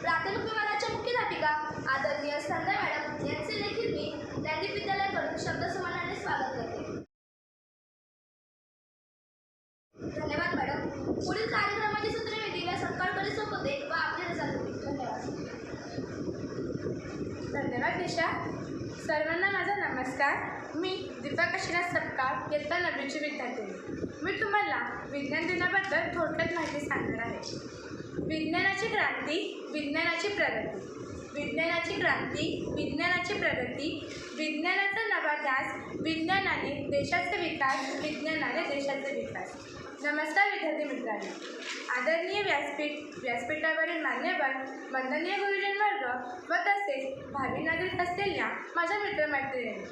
प्राथमिक विभागाच्या मुख्याध्यापिका आदरणीय संध्या मॅडम यांचे देखील मी ज्ञानदीप विद्यालयाकडून शब्दसुमनाने स्वागत करते. धन्यवाद मॅडम. पुढील कार्यक्रमाची सूत्रे मी दिव्या सत्कारकडे सोपवते व आपली रजा धन्यवाद. धन्यवाद दिशा सर्वांना माझा नमस्कार. मी दीपा काशीनाथ सपकाळ इयत्ता नववीची विद्यार्थी. मी तुम्हाला विज्ञान दिनाबद्दल थोडक्यात माहिती सांगणार आहे. विज्ञानाची क्रांती विज्ञानाची प्रगती. विज्ञानाची क्रांती विज्ञानाची प्रगती. विज्ञानाचा नवा ध्यास विज्ञानाने देशाचे विकास विज्ञानाने देशाचे विकास. नमस्कार विद्यार्थी मित्रांनो. आदरणीय व्यासपीठ व्यासपीठावरील मान्यवर वंदनीय गुरुजन वर्ग व तसेच भावी नागरिक असलेल्या माझ्या मित्रमैत्रिणी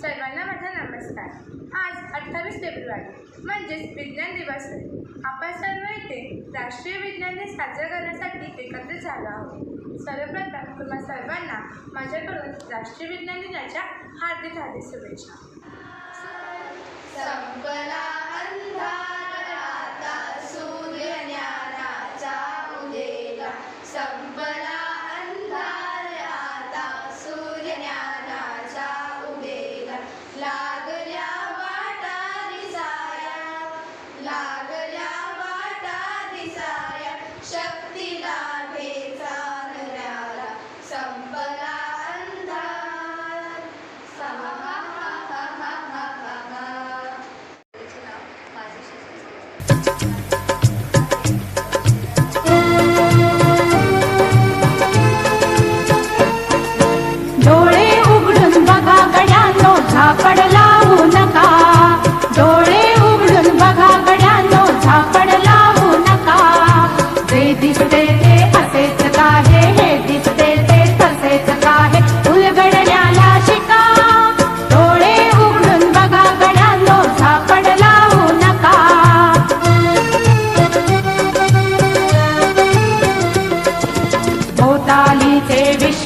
सर्वांना माझा नमस्कार. आज अठ्ठावीस फेब्रुवारी म्हणजेच विज्ञान दिवस आहे. आपण सर्व इथे राष्ट्रीय विज्ञान दिन साजरा करण्यासाठी एकत्र झालो आहोत. सर्वप्रथम तुम्हा सर्वांना माझ्याकडून राष्ट्रीय विज्ञान दिनाच्या हार्दिक हार्दिक शुभेच्छा. संपला अंधार आता सूर्य ज्ञानाचा उदेला संपला अंधार आता सूर्य ज्ञानाचा उदेला लागल्या वाटारी साया ला desire. Shepherd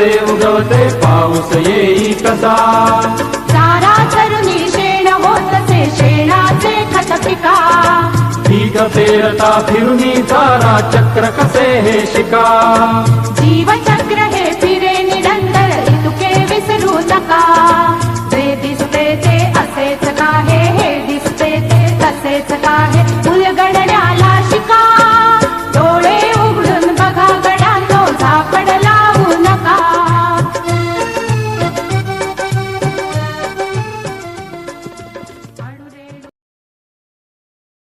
उगवते पाऊस येई कसा चारा चरुणी शेण होतसे शेणाचे खत पिका पीक पेरता फिरुनी चारा चक्र कसे हे शिका